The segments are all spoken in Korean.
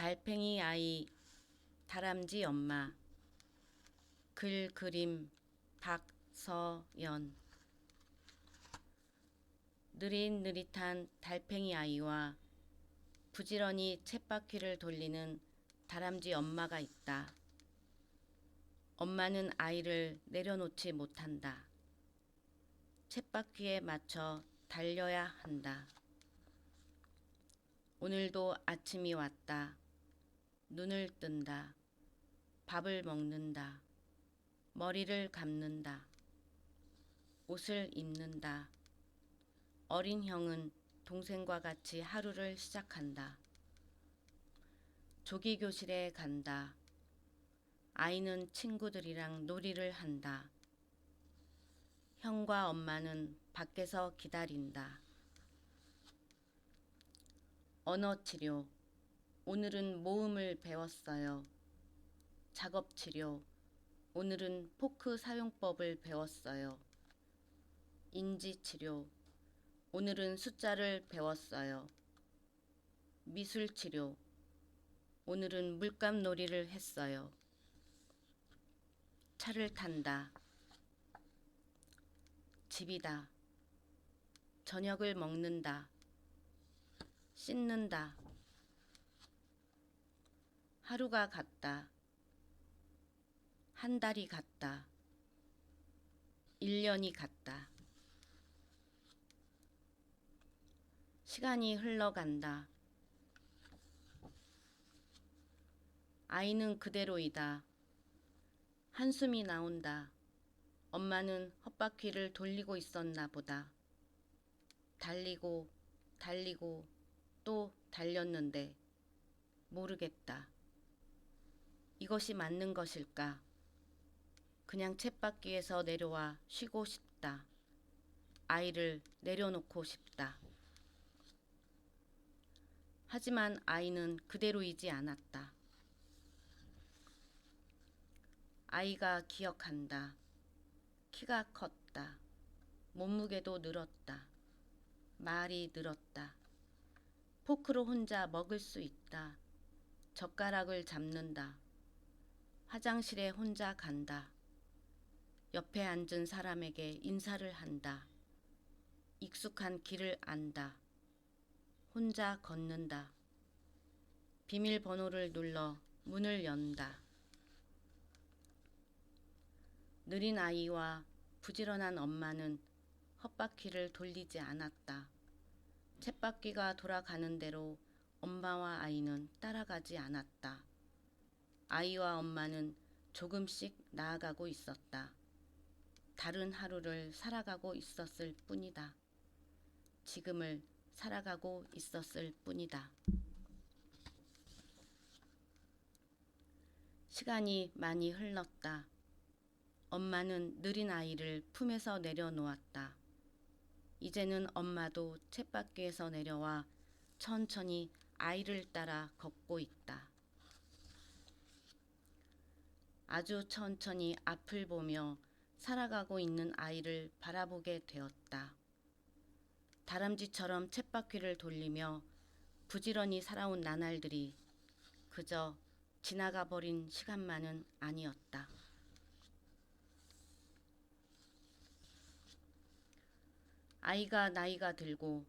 달팽이 아이 다람쥐 엄마 글 그림 박서연 느릿느릿한 달팽이 아이와 부지런히 쳇바퀴를 돌리는 다람쥐 엄마가 있다. 엄마는 아이를 내려놓지 못한다. 쳇바퀴에 맞춰 달려야 한다. 오늘도 아침이 왔다. 눈을 뜬다. 밥을 먹는다. 머리를 감는다. 옷을 입는다. 어린 형은 동생과 같이 하루를 시작한다. 조기 교실에 간다. 아이는 친구들이랑 놀이를 한다. 형과 엄마는 밖에서 기다린다. 언어 치료. 오늘은 모음을 배웠어요. 작업 치료. 오늘은 포크 사용법을 배웠어요. 인지 치료. 오늘은 숫자를 배웠어요. 미술 치료. 오늘은 물감 놀이를 했어요. 차를 탄다. 집이다. 저녁을 먹는다. 씻는다. 하루가 갔다. 한 달이 갔다. 1년이 갔다. 시간이 흘러간다. 아이는 그대로이다. 한숨이 나온다. 엄마는 헛바퀴를 돌리고 있었나 보다. 달리고, 달리고, 또 달렸는데, 모르겠다. 이것이 맞는 것일까? 그냥 쳇바퀴에서 내려와 쉬고 싶다. 아이를 내려놓고 싶다. 하지만 아이는 그대로이지 않았다. 아이가 기억한다. 키가 컸다. 몸무게도 늘었다. 말이 늘었다. 포크로 혼자 먹을 수 있다. 젓가락을 잡는다. 화장실에 혼자 간다. 옆에 앉은 사람에게 인사를 한다. 익숙한 길을 안다. 혼자 걷는다. 비밀번호를 눌러 문을 연다. 느린 아이와 부지런한 엄마는 헛바퀴를 돌리지 않았다. 쳇바퀴가 돌아가는 대로 엄마와 아이는 따라가지 않았다. 아이와 엄마는 조금씩 나아가고 있었다. 다른 하루를 살아가고 있었을 뿐이다. 지금을 살아가고 있었을 뿐이다. 시간이 많이 흘렀다. 엄마는 느린 아이를 품에서 내려놓았다. 이제는 엄마도 쳇바퀴에서 내려와 천천히 아이를 따라 걷고 있다. 아주 천천히 앞을 보며 살아가고 있는 아이를 바라보게 되었다. 다람쥐처럼 쳇바퀴를 돌리며 부지런히 살아온 나날들이 그저 지나가 버린 시간만은 아니었다. 아이가 나이가 들고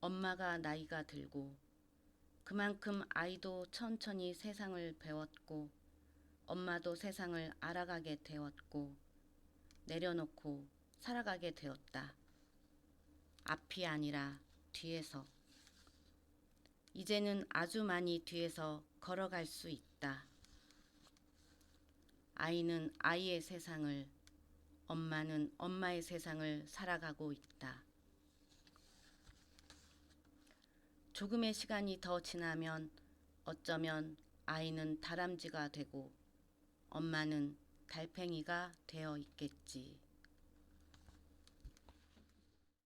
엄마가 나이가 들고 그만큼 아이도 천천히 세상을 배웠고 엄마도 세상을 알아가게 되었고 내려놓고 살아가게 되었다. 앞이 아니라 뒤에서. 이제는 아주 많이 뒤에서 걸어갈 수 있다. 아이는 아이의 세상을, 엄마는 엄마의 세상을 살아가고 있다. 조금의 시간이 더 지나면 어쩌면 아이는 다람쥐가 되고 엄마는 달팽이가 되어 있겠지.